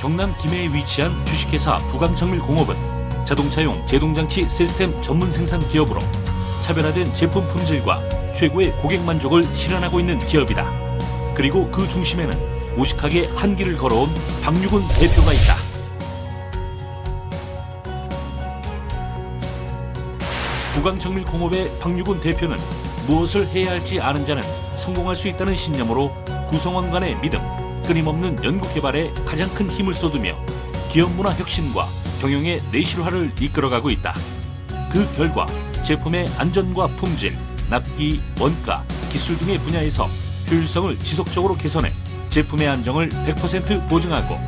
경남 김해에 위치한 주식회사 부강정밀공업은 자동차용 제동장치 시스템 전문 생산 기업으로 차별화된 제품 품질과 최고의 고객 만족을 실현하고 있는 기업이다. 그리고 그 중심에는 무식하게 한 길을 걸어온 박유근 대표가 있다. 부강정밀공업의 박유근 대표는 무엇을 해야 할지 아는 자는 성공할 수 있다는 신념으로 구성원 간의 믿음, 끊임없는 연구 개발에 가장 큰 힘을 쏟으며 기업 문화 혁신과 경영의 내실화를 이끌어가고 있다. 그 결과 제품의 안전과 품질, 납기, 원가, 기술 등의 분야에서 효율성을 지속적으로 개선해 제품의 안정을 100% 보증하고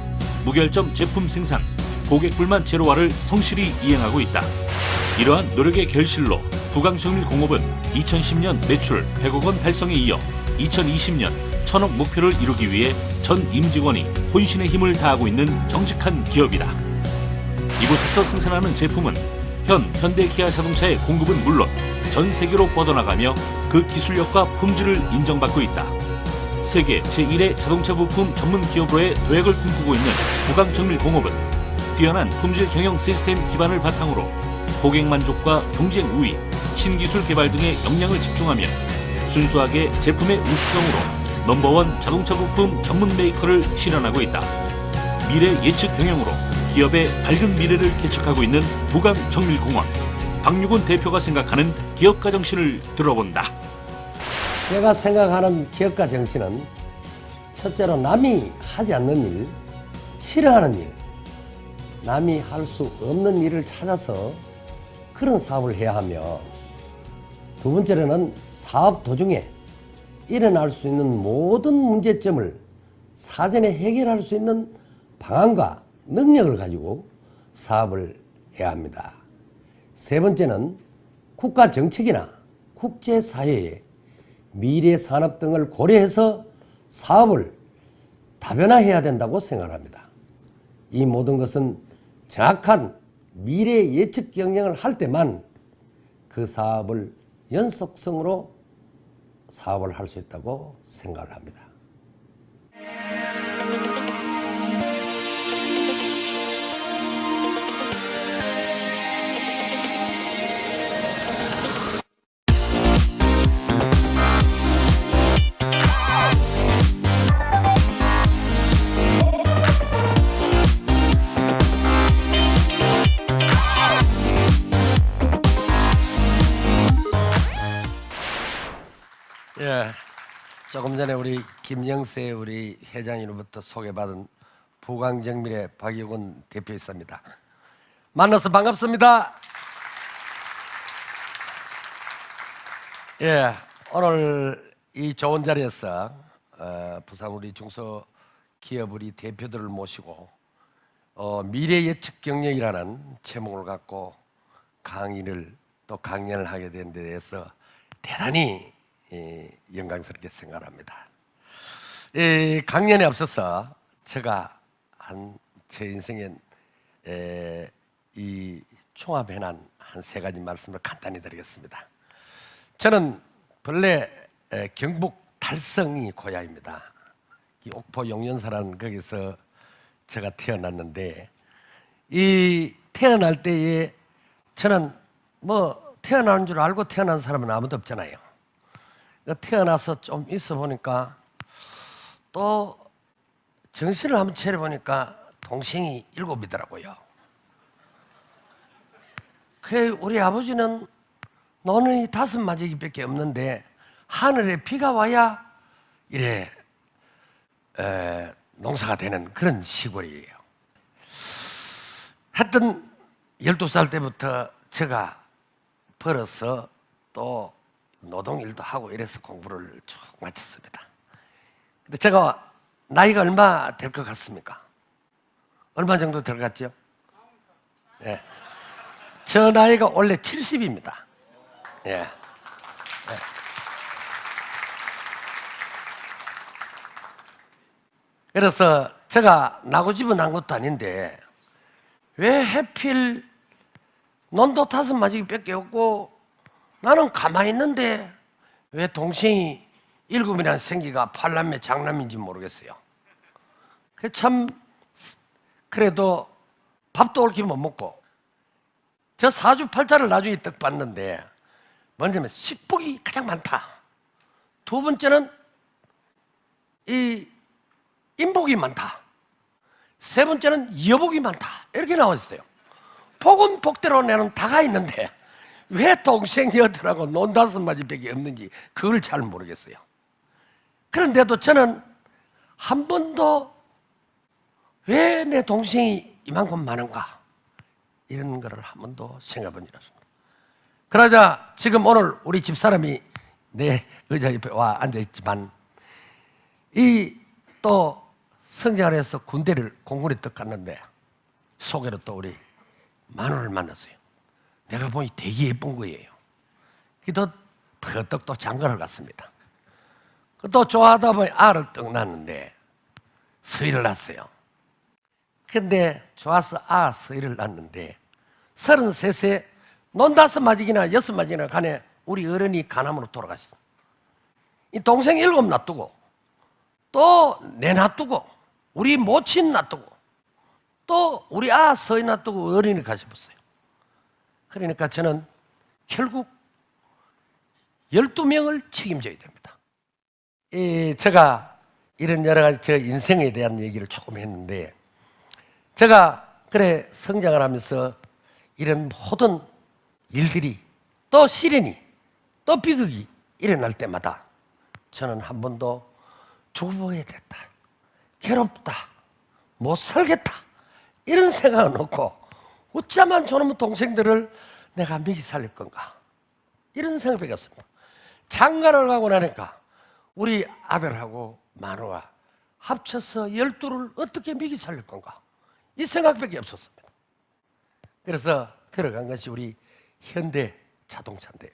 무결점 제품 생산, 고객 불만 제로화를 성실히 이행하고 있다. 이러한 노력의 결실로 부강정밀 공업은 2010년 매출 100억 원 달성에 이어 2020년 천억 목표를 이루기 위해 전 임직원이 혼신의 힘을 다하고 있는 정직한 기업이다. 이곳에서 생산하는 제품은 현 현대 기아 자동차의 공급은 물론 전 세계로 뻗어나가며 그 기술력과 품질을 인정받고 있다. 세계 제1의 자동차 부품 전문 기업으로의 도약을 꿈꾸고 있는 부강정밀공업은 뛰어난 품질 경영 시스템 기반을 바탕으로 고객 만족과 경쟁 우위, 신기술 개발 등의 역량을 집중하며 순수하게 제품의 우수성으로 넘버원 자동차 부품 전문 메이커를 실현하고 있다. 미래 예측 경영으로 기업의 밝은 미래를 개척하고 있는 부강 정밀공원 박유곤 대표가 생각하는 기업가 정신을 들어본다. 제가 생각하는 기업가 정신은 첫째로 남이 하지 않는 일, 싫어하는 일, 남이 할 수 없는 일을 찾아서 그런 사업을 해야 하며 두 번째로는 사업 도중에 일어날 수 있는 모든 문제점을 사전에 해결할 수 있는 방안과 능력을 가지고 사업을 해야 합니다. 세 번째는 국가 정책이나 국제사회에 미래 산업 등을 고려해서 사업을 다변화해야 된다고 생각합니다. 이 모든 것은 정확한 미래 예측 경영을 할 때만 그 사업을 연속성으로 사업을 할 수 있다고 생각을 합니다. 조금 전에 우리 김영세 우리 회장님으로부터 소개받은 부강정밀의 박익원 대표였습니다. 만나서 반갑습니다. 예, 오늘 이 좋은 자리에서 어, 부산 우리 중소 기업 우리 대표들을 모시고 어, 미래 예측 경영이라는 제목을 갖고 강의를 또 강연을 하게 된 데 대해서 대단히 예, 영광스럽게 생각합니다. 이 강연에 앞서서 제가 한 제 인생에 에, 이 총합해난 한 세 가지 말씀을 간단히 드리겠습니다. 저는 본래 에, 경북 달성이 고향입니다. 이 옥포 용연사라는 거기서 제가 태어났는데 이 태어날 때에 저는 뭐 태어나는 줄 알고 태어난 사람은 아무도 없잖아요. 태어나서 좀 있어 보니까 또 정신을 한번 차려 보니까 동생이 일곱이더라고요. 그 우리 아버지는 너는 다섯 마지기밖에 없는데 하늘에 비가 와야 이래 에, 농사가 되는 그런 시골이에요. 하여튼 12살 때부터 제가 벌어서 또 노동일도 하고 이래서 공부를 쭉 마쳤습니다. 근데 제가 나이가 얼마 될 것 같습니까? 얼마 정도 들어갔죠? 예. 저 나이가 원래 70입니다. 예. 예. 그래서 제가 나고 집어 난 것도 아닌데 왜 해필 넌도 다섯 마지기 뺏겨 없고 나는 가만히 있는데 왜 동생이 일곱이라는 생기가 팔남매 장남인지 모르겠어요. 그참 그래도 밥도 옳게 못 먹고 저 사주팔자를 나중에 떡 봤는데 뭐냐면 식복이 가장 많다. 두 번째는 이 인복이 많다. 세 번째는 여복이 많다. 이렇게 나와 있어요. 복은 복대로 내는 다가 있는데 왜 동생 여들하고 논다섯 마디밖에 없는지 그걸 잘 모르겠어요. 그런데도 저는 한 번도 왜 내 동생이 이만큼 많은가 이런 거를 한 번도 생각해 본 적이 없습니다. 그러자 지금 오늘 우리 집사람이 내 의자 옆에 와 앉아 있지만 이 또 성장을 해서 군대를 공군에 떡 갔는데 소개로 또 우리 만호를 만났어요. 내가 보니 되게 예쁜 거예요. 그래도 버떡 또 장가를 갔습니다. 또 좋아하다 보니 알을 떡 낳았는데 서희를 낳았어요. 근데 좋아서 아 서희를 낳았는데 서른셋에 논다섯 마지기나 여섯 마지기나 간에 우리 어른이 간암으로 돌아가셨어. 이 동생 일곱 놔두고 또 내 놔두고 우리 모친 놔두고 또 우리 아 서희 놔두고 어린이 가셔봤어요. 그러니까 저는 결국 12명을 책임져야 됩니다. 이 제가 이런 여러 가지 제 인생에 대한 얘기를 조금 했는데 제가 그래 성장을 하면서 이런 모든 일들이 또 시련이 또 비극이 일어날 때마다 저는 한 번도 죽어야 됐다. 괴롭다. 못 살겠다. 이런 생각을 놓고 어쩌면 저놈의 동생들을 내가 미기 살릴 건가. 이런 생각밖에 없습니다. 장가를 가고 나니까 우리 아들하고 마누가 합쳐서 열두를 어떻게 미기 살릴 건가. 이 생각밖에 없었습니다. 그래서 들어간 것이 우리 현대 자동차인데요.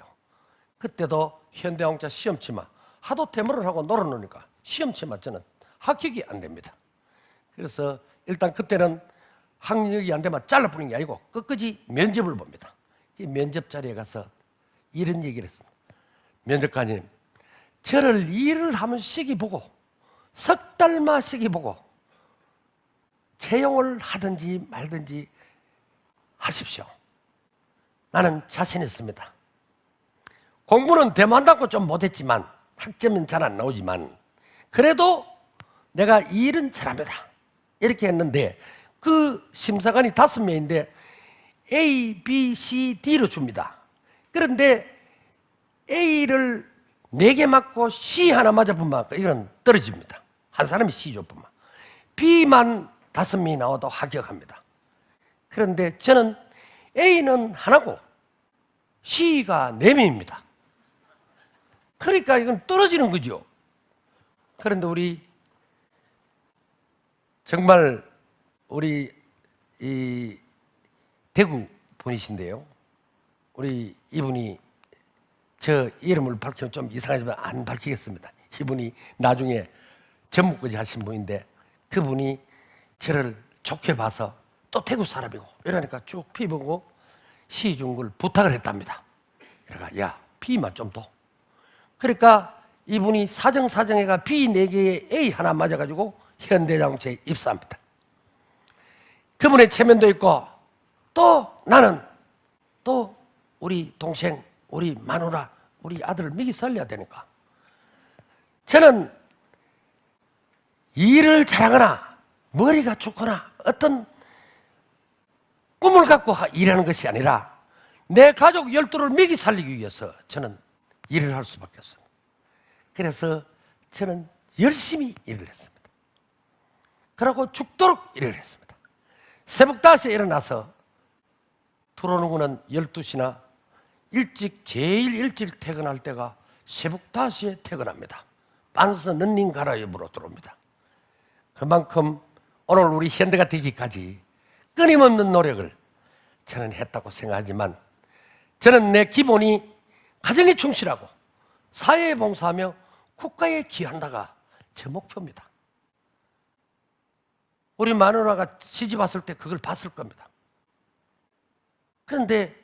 그때도 현대 자동차 시험치마 하도 대모를 하고 놀아놓으니까 시험치마 저는 합격이 안 됩니다. 그래서 일단 그때는 학력이 안 되면 잘라버리는 게 아니고 끝까지 면접을 봅니다. 이 면접 자리에 가서 이런 얘기를 했습니다. 면접관님, 저를 일을 하면 시기 보고 석 달만 시기 보고 채용을 하든지 말든지 하십시오. 나는 자신 있습니다. 공부는 대만다고 좀 못했지만 학점은 잘 안 나오지만 그래도 내가 일은 잘합니다. 이렇게 했는데 그 심사관이 다섯 명인데 A, B, C, D로 줍니다. 그런데 A를 네 개 맞고 C 하나 맞아보면 이건 떨어집니다. 한 사람이 C 줬보면 B만 다섯 명이 나와도 합격합니다. 그런데 저는 A는 하나고 C가 네 명입니다. 그러니까 이건 떨어지는 거죠. 그런데 우리 정말 우리 이 대구 분이신데요. 우리 이분이 저 이름을 밝히면 좀 이상하지만 안 밝히겠습니다. 이분이 나중에 전무까지 하신 분인데 그분이 저를 좋게 봐서 또 대구 사람이고 이러니까 쭉 피 보고 시 준 걸 부탁을 했답니다. 그래가 야 B만 좀 더. 그러니까 이분이 사정사정해가 B 네 개에 A 하나 맞아가지고 현대자동차에 입사합니다. 그분의 체면도 있고 또 나는 또 우리 동생, 우리 마누라, 우리 아들을 미기 살려야 되니까 저는 일을 잘하거나 머리가 좋거나 어떤 꿈을 갖고 하- 일하는 것이 아니라 내 가족 열두를 미기 살리기 위해서 저는 일을 할 수밖에 없습니다. 그래서 저는 열심히 일을 했습니다. 그러고 죽도록 일을 했습니다. 새벽 5시에 일어나서 들어오는 거는 12시나 일찍 제일 일찍 퇴근할 때가 새벽 5시에 퇴근합니다. 반스 런닝 가라입으로 들어옵니다. 그만큼 오늘 우리 현대가 되기까지 끊임없는 노력을 저는 했다고 생각하지만 저는 내 기본이 가정에 충실하고 사회에 봉사하며 국가에 기한다가 제 목표입니다. 우리 마누라가 시집 왔을 때 그걸 봤을 겁니다. 그런데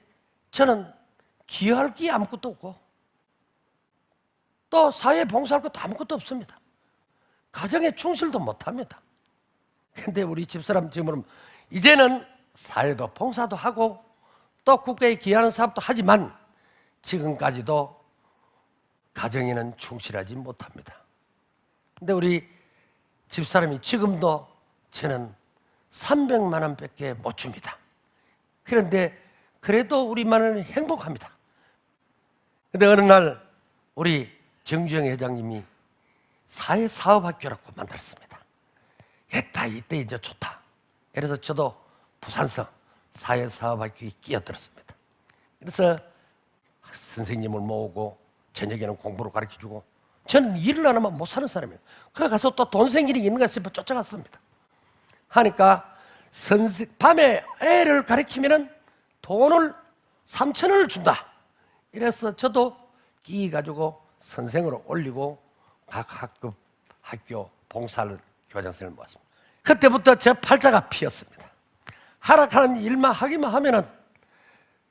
저는 기여할 게 아무것도 없고 또 사회에 봉사할 것도 아무것도 없습니다. 가정에 충실도 못합니다. 근데 우리 집사람 지금은 이제는 사회도 봉사도 하고 또 국가에 기여하는 사업도 하지만 지금까지도 가정에는 충실하지 못합니다. 근데 우리 집사람이 지금도 저는 300만 원밖에 못 줍니다. 그런데 그래도 우리만은 행복합니다. 근데 어느 날 우리 정주영 회장님이 사회사업학교라고 만들었습니다. 했다 이때 이제 좋다. 그래서 저도 부산서 사회사업학교에 끼어들었습니다. 그래서 선생님을 모으고 저녁에는 공부를 가르쳐주고 저는 일을 안 하면 못 사는 사람이에요. 그 가서 또 돈 생기는 게 있는가 싶어 쫓아갔습니다. 하니까 선생, 밤에 애를 가르치면은 돈을 3천 원을 준다. 이래서 저도 끼 가지고 선생으로 올리고 각 학급 학교 봉사를 교장선생을 모았습니다. 그때부터 제 팔자가 피었습니다. 하락하는 일만 하기만 하면은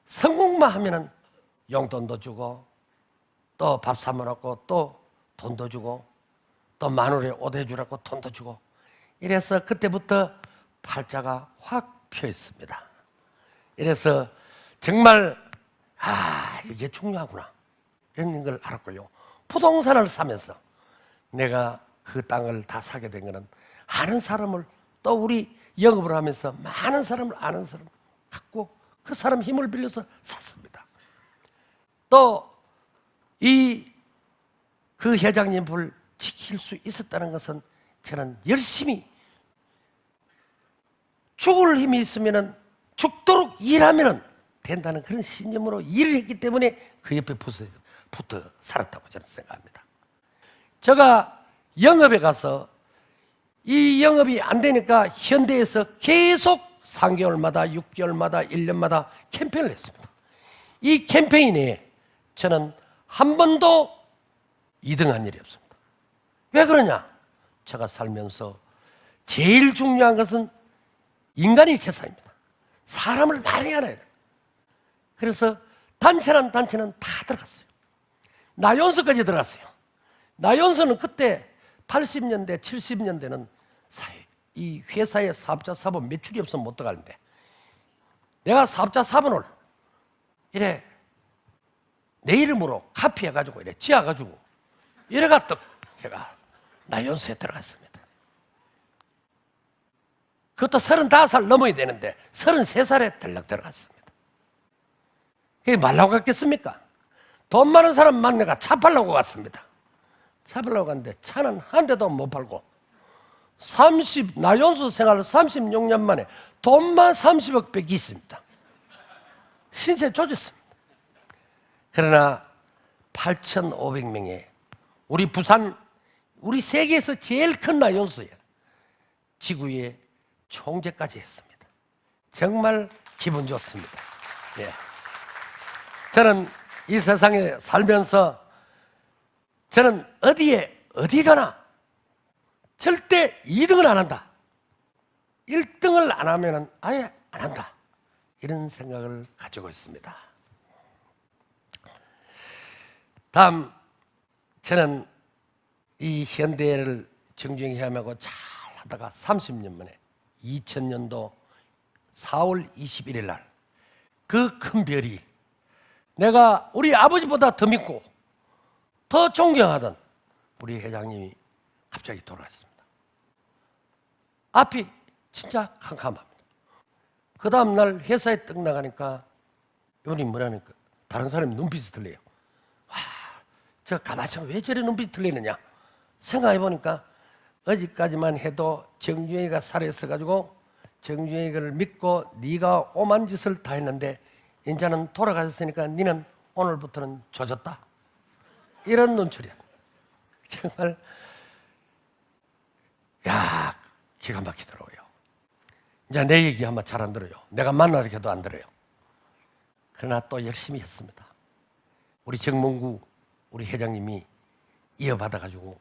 성공만 하면은 용돈도 주고 또 밥 사 먹고 또 돈도 주고 또 마누라에 옷 해주라고 돈도 주고 이래서 그때부터 팔자가 확 피었습니다. 이래서 정말 아 이게 중요하구나 이런 걸 알았고요. 부동산을 사면서 내가 그 땅을 다 사게 된 거는 아는 사람을 또 우리 영업을 하면서 많은 사람을 아는 사람 갖고 그 사람 힘을 빌려서 샀습니다. 또 이 그 회장님을 지킬 수 있었다는 것은 저는 열심히 죽을 힘이 있으면은 죽도록 일하면은 된다는 그런 신념으로 일을 했기 때문에 그 옆에 붙어, 붙어 살았다고 저는 생각합니다. 제가 영업에 가서 이 영업이 안 되니까 현대에서 계속 3개월마다 6개월마다 1년마다 캠페인을 했습니다. 이 캠페인에 저는 한 번도 2등한 일이 없습니다. 왜 그러냐? 제가 살면서 제일 중요한 것은 인간의 재산입니다. 사람을 많이 알아야 돼요. 그래서 단체란 단체는 다 들어갔어요. 나연서까지 들어갔어요. 나연서는 그때 80년대, 70년대는 사회, 이 회사의 사업자 사본 매출이 없으면 못 들어가는데 내가 사업자 사본을 이래 내 이름으로 카피해가지고 이래 지어가지고 이래가 떡 해가 나연서에 들어갔습니다. 그것도 35살 넘어야 되는데 33살에 들락 들어갔습니다. 그게 말라고 갔겠습니까? 돈 많은 사람 만나가 차 팔라고 갔습니다. 차 팔라고 갔는데 차는 한 대도 못 팔고 30, 나연수 생활 36년 만에 돈만 30억 밖에 있습니다. 신세 조졌습니다. 그러나 8,500명의 우리 부산, 우리 세계에서 제일 큰 나연수예요. 지구의 총재까지 했습니다. 정말 기분 좋습니다. 예. 저는 이 세상에 살면서 저는 어디에 어디 가나 절대 2등을 안 한다. 1등을 안 하면 아예 안 한다. 이런 생각을 가지고 있습니다. 다음 저는 이 현대를 정주행해야하고 잘 하다가 30년 만에 2000년도 4월 21일 날 그 큰 별이 내가 우리 아버지보다 더 믿고 더 존경하던 우리 회장님이 갑자기 돌아왔습니다. 앞이 진짜 캄캄합니다. 그 다음 날 회사에 떡 나가니까 이분이 뭐라니까 다른 사람이 눈빛이 들려요. 와, 저 가마솥 왜 저래 눈빛이 들리느냐 생각해 보니까 어제까지만 해도 정주행이가 살아있어 가지고 정주행이를 믿고 네가 오만 짓을 다 했는데 이제는 돌아가셨으니까 너는 오늘부터는 조졌다. 이런 눈초리야. 정말 야 기가 막히더라고요. 이제 내 얘기 아마 잘 안 들어요. 내가 만나서 해도 안 들어요. 그러나 또 열심히 했습니다. 우리 정몽구 우리 회장님이 이어받아가지고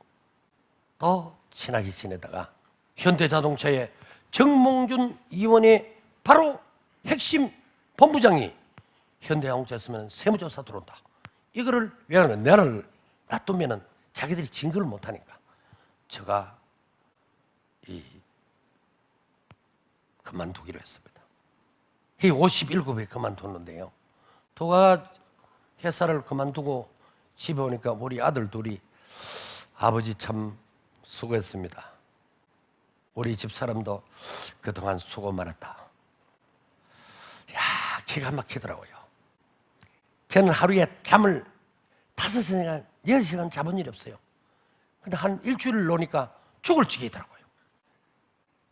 또 친하게 지내다가 현대자동차의 정몽준 의원의 바로 핵심 본부장이 현대자동차였으면 세무조사 들어온다. 이거를 왜 하면 나를 놔두면은 자기들이 증거를 못하니까 제가 이 그만두기로 했습니다. 이 57에 그만뒀는데요. 도가 회사를 그만두고 집에 오니까 우리 아들 둘이 아버지 참 수고했습니다. 우리 집 사람도 그동안 수고 많았다. 야, 기가 막히더라고요. 저는 하루에 잠을 다섯 시간, 여섯 시간 자본 일이 없어요. 근데 한 일주일을 노니까 죽을 지기더라고요.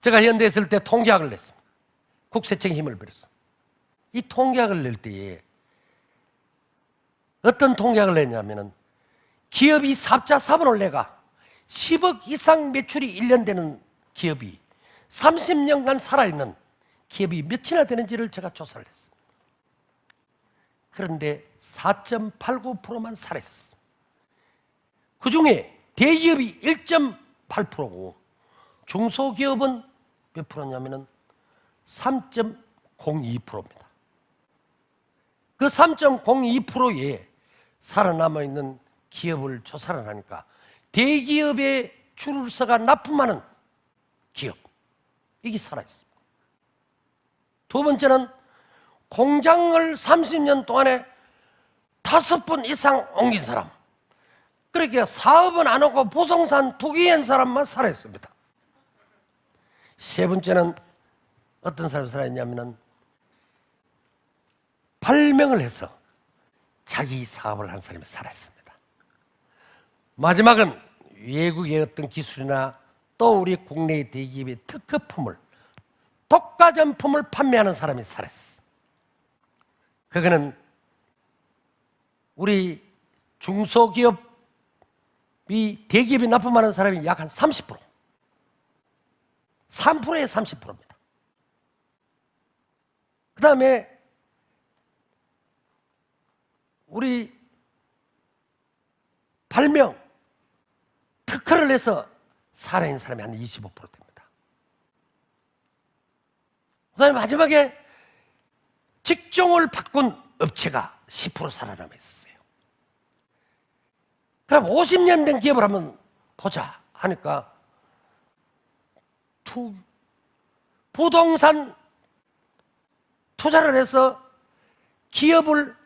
제가 현대에 있을 때 통계학을 냈습니다. 국세청에 힘을 빌었어. 이 통계학을 낼 때에 어떤 통계학을 냈냐면은 기업이 삽자 사본을 내가 10억 이상 매출이 1년 되는 기업이 30년간 살아있는 기업이 몇이나 되는지를 제가 조사를 했습니다. 그런데 4.89%만 살아있었어요. 그 중에 대기업이 1.8%고 중소기업은 몇 프로냐면은 3.02%입니다. 그 3.02%에 살아남아 있는 기업을 조사를 하니까 대기업의 줄서가 납품하는 기업 이게 살아 있습니다. 두 번째는 공장을 30년 동안에 다섯 번 이상 옮긴 사람. 그렇게 사업은 안 하고 부동산 투기한 사람만 살아 있습니다. 세 번째는 어떤 사람이 살아있냐면은 발명을 해서 자기 사업을 한 사람이 살아있습니다. 마지막은 외국의 어떤 기술이나 또 우리 국내의 대기업의 특허품을 독과점품을 판매하는 사람이 살았어. 그거는 우리 중소기업이 대기업이 납품하는 사람이 약 한 30%. 3%에 30%입니다. 그 다음에 우리 발명, 특허를 해서 살아있는 사람이 한 25% 됩니다. 그 다음에 마지막에 직종을 바꾼 업체가 10% 살아남아 있었어요. 그럼 50년 된 기업을 한번 보자 하니까 투, 부동산 투자를 해서 기업을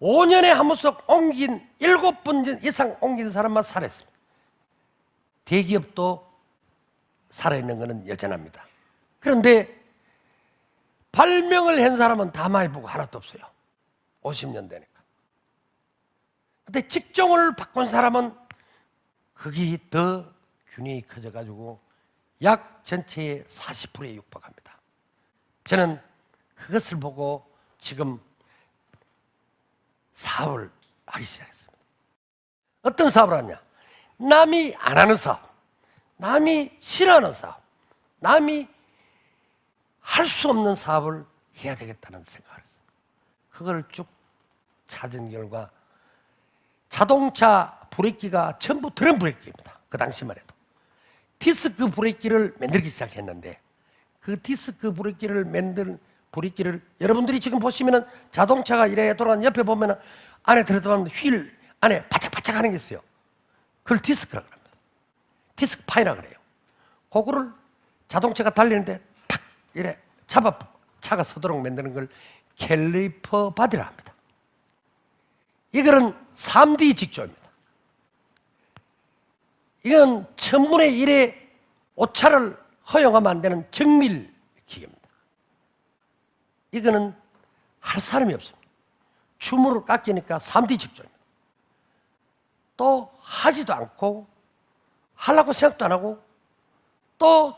5년에 한 번씩 옮긴 7번 이상 옮긴 사람만 살았습니다. 대기업도 살아있는 것은 여전합니다. 그런데 발명을 한 사람은 다 보고 하나도 없어요. 50년 되니까. 근데 직종을 바꾼 사람은 그게 더 균형이 커져가지고 약 전체의 40%에 육박합니다. 저는 그것을 보고 지금 사업을 하기 시작했습니다. 어떤 사업을 하냐? 남이 안 하는 사업, 남이 싫어하는 사업, 남이 할 수 없는 사업을 해야 되겠다는 생각을 했어요. 그걸 쭉 찾은 결과 자동차 브레이크가 전부 드럼 브레이크입니다. 그 당시만 해도. 디스크 브레이크를 만들기 시작했는데 그 디스크 브레이크를 만든 브레이크를 여러분들이 지금 보시면은 자동차가 이래 돌아가는 옆에 보면은 안에 들어가면 휠 안에 바짝바짝 하는 게 있어요. 그걸 디스크라고 합니다. 디스크 파이라 그래요. 그거를 자동차가 달리는데 탁 이래 잡아 차가 서도록 만드는 걸 캘리퍼 바디라 합니다. 이거는 3D 직조입니다. 이건 천분의 1의 오차를 허용하면 안 되는 정밀 기계입니다. 이거는 할 사람이 없습니다. 춤으로 깎이니까 3D 직조입니다. 또 하지도 않고 하려고 생각도 안 하고 또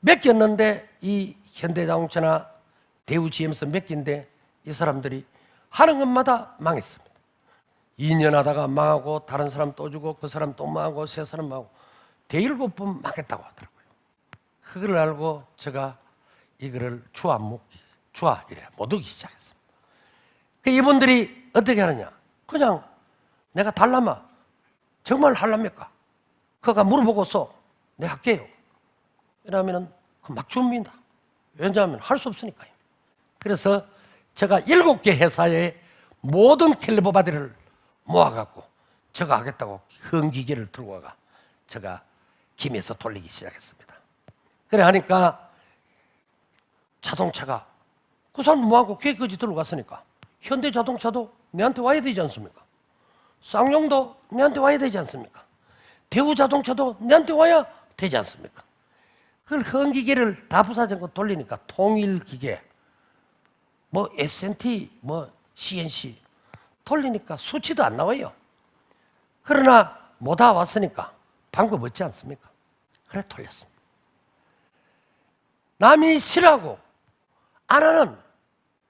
맡겼는데 이 현대자동차나 대우 GM에서 맡긴데 이 사람들이 하는 것마다 망했습니다. 2년 하다가 망하고 다른 사람 또 주고 그 사람 또 망하고 세 사람 망하고 대일곱 번 망했다고 하더라고요. 그걸 알고 제가 이거를 주화 먹기 주화 이래 못 오기 시작했습니다. 그 이분들이 어떻게 하느냐? 그냥 내가 달라마 정말 할랍니까? 그가 물어보고서 내 할게요. 이러면은 그막 줍니다. 왜냐하면 할 수 없으니까요. 그래서 제가 일곱 개 회사의 모든 캘리버 바디를 모아갖고 제가 하겠다고 흥기계를 들고 와가 제가 김에서 돌리기 시작했습니다. 그래 하니까 자동차가 그 사람 뭐하고 계획까지 들어갔으니까 현대 자동차도 내한테 와야 되지 않습니까? 쌍용도 내한테 와야 되지 않습니까? 대우 자동차도 내한테 와야 되지 않습니까? 그걸 헌기계를 다 부사적으로 돌리니까 통일기계, 뭐 S&T, 뭐 CNC 돌리니까 수치도 안 나와요. 그러나 뭐다 왔으니까 방법 없지 않습니까? 그래 돌렸습니다. 남이 싫어하고 안 하는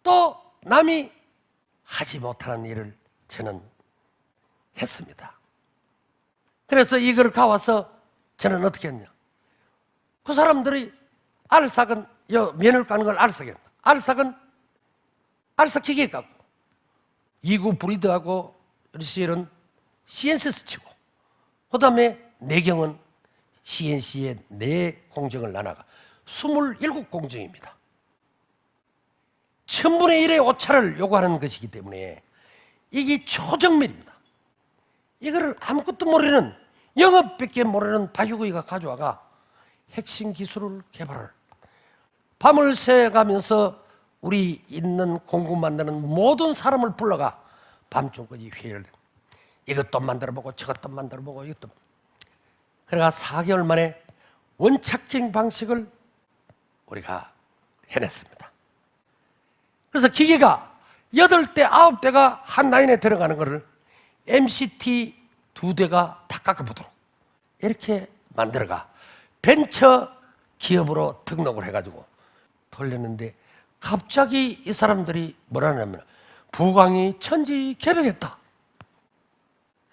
또 남이 하지 못하는 일을 저는 했습니다. 그래서 이걸 가와서 저는 어떻게 했냐. 그 사람들이 알삭은 여 면을 까는 걸 알삭이라. 알삭은 알삭 기계 갖고 이구 브리드하고 리시엘은 CNC에서 치고 그 다음에 내경은 CNC의 네 공정을 나눠가 27공정입니다. 천분의 일의 오차를 요구하는 것이기 때문에 이게 초정밀입니다. 이거를 아무것도 모르는 영업밖에 모르는 박유구이가 가져와가 핵심 기술을 개발을 밤을 새가면서 우리 있는 공구 만드는 모든 사람을 불러가 밤중까지 회의를 해. 이것도 만들어보고 저것도 만들어보고 이것도 그래가 4개월 만에 원착킹 방식을 우리가 해냈습니다. 그래서 기계가 8대, 9대가 한 라인에 들어가는 것을 MCT 두 대가 다 깎아보도록 이렇게 만들어가 벤처 기업으로 등록을 해가지고 돌렸는데 갑자기 이 사람들이 뭐라냐면 부강이 천지 개벽했다.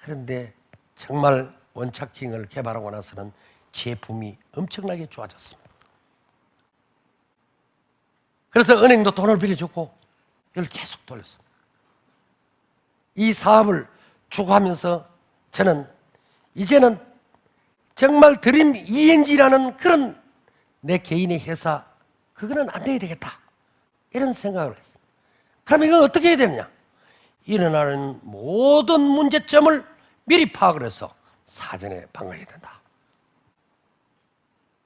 그런데 정말 원착킹을 개발하고 나서는 제품이 엄청나게 좋아졌습니다. 그래서 은행도 돈을 빌려줬고 이걸 계속 돌렸습니다. 이 사업을 추구하면서 저는 이제는 정말 드림 ENG라는 그런 내 개인의 회사 그거는 안 돼야 되겠다 이런 생각을 했습니다. 그럼 이건 어떻게 해야 되느냐? 일어나는 모든 문제점을 미리 파악을 해서 사전에 방어해야 된다.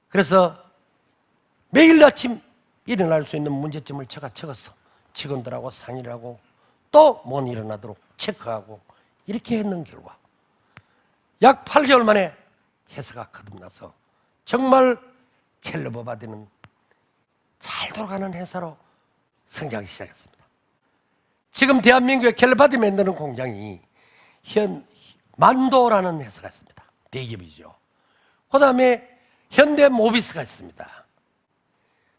그래서 매일 아침 일어날 수 있는 문제점을 제가 적었어. 직원들하고 상의를 하고 또 못 일어나도록 체크하고 이렇게 했는 결과 약 8개월 만에 회사가 거듭나서 정말 캘러버 바디는 잘 돌아가는 회사로 성장하기 시작했습니다. 지금 대한민국의 캘러바디 만드는 공장이 현 만도라는 회사가 있습니다. 대기업이죠. 그 다음에 현대 모비스가 있습니다.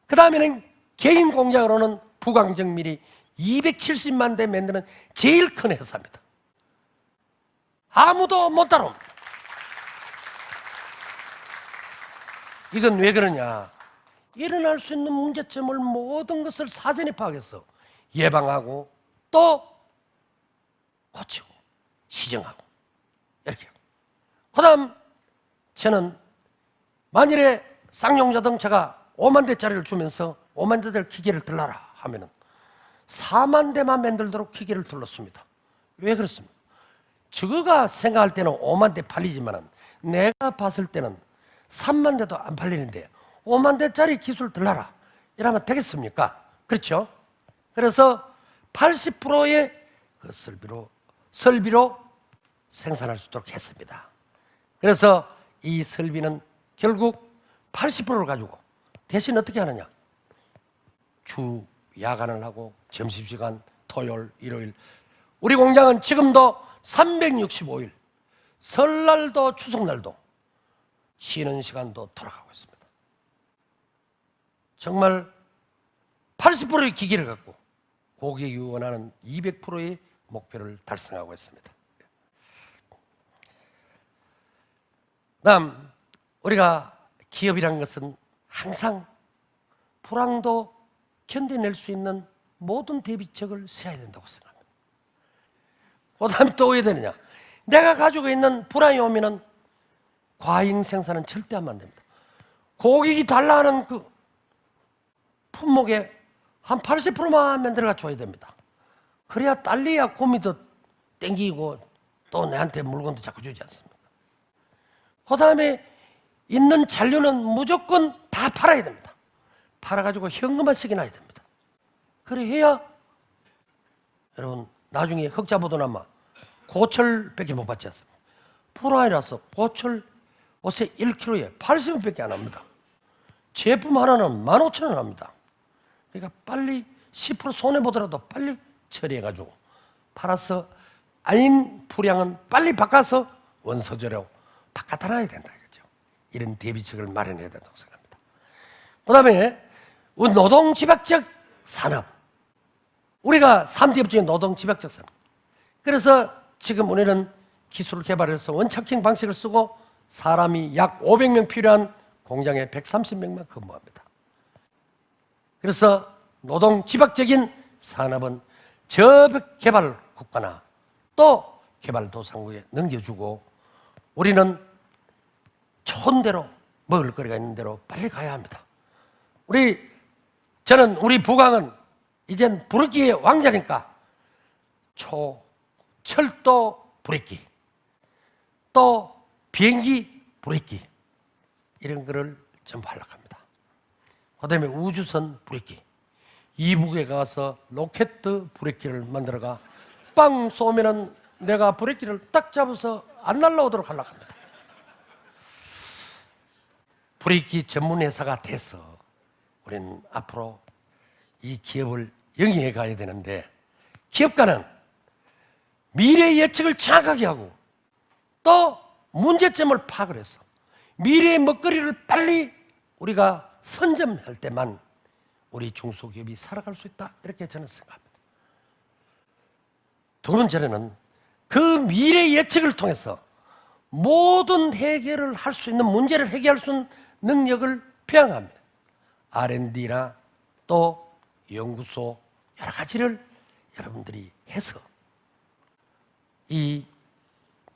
그 다음에는 개인 공장으로는 부광정밀이 270만 대 만드는 제일 큰 회사입니다. 아무도 못 따라옵니다. 이건 왜 그러냐? 일어날 수 있는 문제점을 모든 것을 사전에 파악해서 예방하고 또 고치고 시정하고 이렇게. 그다음 저는 만일에 쌍용 자동차가 5만 대짜리를 주면서 5만 대짜리 기계를 들라라 하면은 4만 대만 만들도록 기계를 들렀습니다. 왜 그렇습니까? 저거가 생각할 때는 5만 대 팔리지만은 내가 봤을 때는 3만 대도 안 팔리는데 5만 대짜리 기술 들라라 이러면 되겠습니까? 그렇죠? 그래서 80%의 그 설비로 설비로 생산할 수 있도록 했습니다. 그래서 이 설비는 결국 80%를 가지고 대신 어떻게 하느냐? 주 야간을 하고 점심시간 토요일, 일요일 우리 공장은 지금도 365일 설날도 추석날도 쉬는 시간도 돌아가고 있습니다. 정말 80%의 기기를 갖고 고객이 원하는 200%의 목표를 달성하고 있습니다. 다음 우리가 기업이란 것은 항상 불황도 견뎌낼 수 있는 모든 대비책을 세워야 된다고 생각합니다. 그 다음에 또 어떻게 되느냐? 내가 가지고 있는 불황이 오면은 과잉 생산은 절대 하면 안 됩니다. 고객이 달라 하는 그 품목의 한 80%만 만들어가 줘야 됩니다. 그래야 딸리야 고미도 땡기고 또 내한테 물건도 자꾸 주지 않습니까? 그 다음에 있는 잔류는 무조건 다 팔아야 됩니다. 팔아가지고 현금만 쓰게 놔야 됩니다. 그래 해야 여러분 나중에 흑자 보도나마 고철밖에 못 받지 않습니까? 프라이라서 고철 옷에 1kg에 80원밖에 안 합니다. 제품 하나는 15,000원 합니다. 그러니까 빨리 10% 손해보더라도 빨리 처리해가지고 팔아서 아닌 불량은 빨리 바꿔서 원서재로 바꿔달아야 된다 이거죠. 이런 대비책을 마련해야 된다고 생각합니다. 그 다음에 노동 집약적 산업. 우리가 3대 업종의 노동 집약적 산업. 그래서 지금 우리는 기술을 개발해서 원착킹 방식을 쓰고 사람이 약 500명 필요한 공장에 130명만 근무합니다. 그래서 노동 집약적인 산업은 저벽 개발 국가나 또 개발도상국에 넘겨주고 우리는 좋은 대로 먹을 거리가 있는 대로 빨리 가야 합니다. 우리 저는 우리 부강은 이젠 부르기의 왕자니까 초 철도 브레이크 또 비행기 브레이크 이런 거를 전부 하려고 합니다. 그 다음에 우주선 브레이크 이북에 가서 로켓 브레이크를 만들어가 빵 쏘면은 내가 브레이크를 딱 잡아서 안 날라오도록 하려고 합니다. 브레이크 전문 회사가 돼서 우리는 앞으로 이 기업을 영위해 가야 되는데 기업가는 미래 예측을 정확하게 하고 또 문제점을 파악을 해서 미래의 먹거리를 빨리 우리가 선점할 때만 우리 중소기업이 살아갈 수 있다 이렇게 저는 생각합니다. 두 번째로는 그 미래 예측을 통해서 모든 해결을 할 수 있는 문제를 해결할 수 있는 능력을 배양합니다. R&D나 또 연구소 여러 가지를 여러분들이 해서 이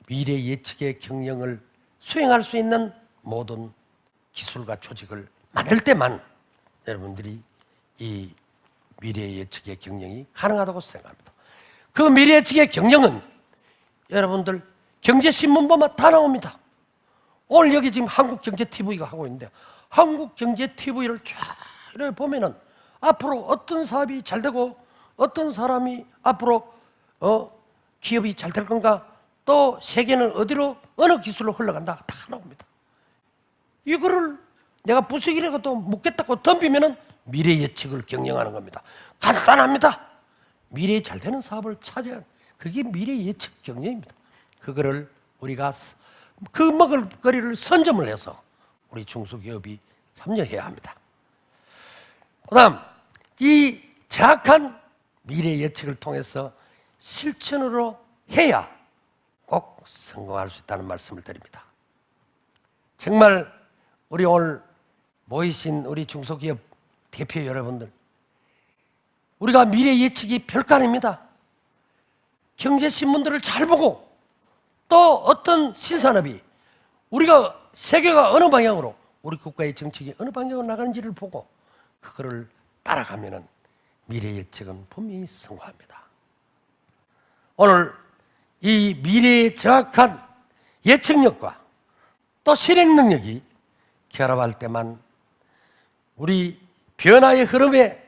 미래 예측의 경영을 수행할 수 있는 모든 기술과 조직을 만들 때만 여러분들이 이 미래 예측의 경영이 가능하다고 생각합니다. 그 미래 예측의 경영은 여러분들 경제신문 보면 다 나옵니다. 오늘 여기 지금 한국경제TV가 하고 있는데 한국경제TV를 쫙 보면은 앞으로 어떤 사업이 잘 되고 어떤 사람이 앞으로 어, 기업이 잘 될 건가 또 세계는 어디로 어느 기술로 흘러간다 다 나옵니다. 이거를 내가 부수기라고 또 묻겠다고 덤비면은 미래 예측을 경영하는 겁니다. 간단합니다. 미래에 잘 되는 사업을 찾아야 그게 미래 예측 경영입니다. 그거를 우리가 그 먹을 거리를 선점을 해서 우리 중소기업이 참여해야 합니다. 그다음 이 정확한 미래 예측을 통해서 실천으로 해야 꼭 성공할 수 있다는 말씀을 드립니다. 정말 우리 오늘 모이신 우리 중소기업 대표 여러분들 우리가 미래 예측이 별거 아닙니다. 경제신문들을 잘 보고 또 어떤 신산업이 우리가 세계가 어느 방향으로 우리 국가의 정책이 어느 방향으로 나가는지를 보고 그거를 따라가면은 미래 예측은 분명히 성공합니다. 오늘 이 미래의 정확한 예측력과 또 실행 능력이 결합할 때만 우리 변화의 흐름에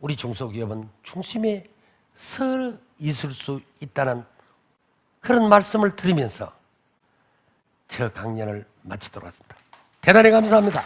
우리 중소기업은 중심에 서 있을 수 있다는 그런 말씀을 드리면서 저 강연을 마치도록 하겠습니다. 대단히 감사합니다.